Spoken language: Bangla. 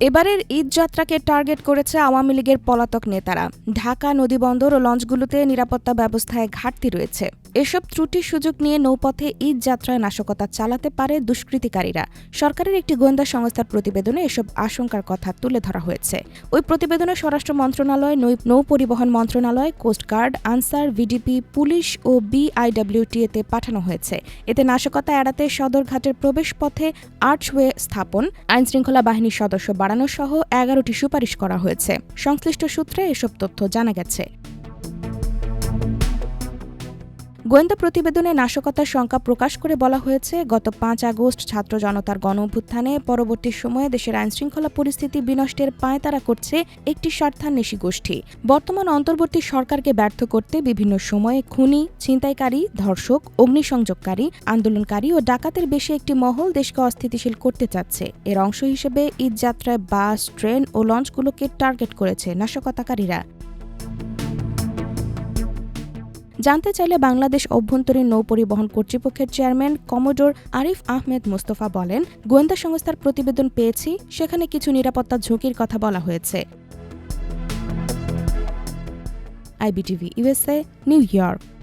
এবারের ঈদ যাত্রাকে টার্গেট করেছে আওয়ামী লীগের পলাতক নেতারা। ঢাকা, নদীবন্দর ও লঞ্চগুলোতে নিরাপত্তা ব্যবস্থায় ঘাটতি রয়েছে। এসব ত্রুটির সুযোগ নিয়ে নৌপথে ঈদ যাত্রায় নাশকতা চালাতে পারে দুষ্কৃতিকারীরা। সরকারের একটি গোয়েন্দা সংস্থার প্রতিবেদনে এসব আশঙ্কার কথা তুলে ধরা হয়েছে। ওই প্রতিবেদনে স্বরাষ্ট্র মন্ত্রণালয়, নৌ- নৌ পরিবহন মন্ত্রণালয় কোস্টগার্ড আনসার, ভিডিপি, পুলিশ ও বিআইডব্লিউটিএতে পাঠানো হয়েছে। এতে নাশকতা এড়াতে সদরঘাটের প্রবেশপথে আর্চওয়ে স্থাপন, আইনশৃঙ্খলা বাহিনীর সদস্য বাড়ানো সহ এগারোটি সুপারিশ করা হয়েছে। সংশ্লিষ্ট সূত্রে এসব তথ্য জানা গেছে। গোয়েন্দা প্রতিবেদনে নাশকতার সংখ্যা প্রকাশ করে বলা হয়েছে, গত পাঁচ আগস্ট ছাত্র জনতার গণ অভ্যুত্থানে পরবর্তী সময়ে দেশের আইনশৃঙ্খলা পরিস্থিতি বিনষ্টের পায়তারা করছে একটি স্বার্থান্বেষী গোষ্ঠী। বর্তমান অন্তর্বর্তী সরকারকে ব্যর্থ করতে বিভিন্ন সময়ে খুনি, ছিনতাইকারী, ধর্ষক, অগ্নিসংযোগকারী, আন্দোলনকারী ও ডাকাতের বেশি একটি মহল দেশকে অস্থিতিশীল করতে চাচ্ছে। এর অংশ হিসেবে ঈদযাত্রায় বাস, ট্রেন ও লঞ্চগুলোকে টার্গেট করেছে নাশকতাকারীরা। জানতে চাইলে বাংলাদেশ অভ্যন্তরীণ নৌ পরিবহন কর্তৃপক্ষের চেয়ারম্যান কমোডোর আরিফ আহমেদ মোস্তফা বলেন, গোয়েন্দা সংস্থার প্রতিবেদন পেয়েছি, সেখানে কিছু নিরাপত্তা ঝুঁকির কথা বলা হয়েছে। IBTV USA New York.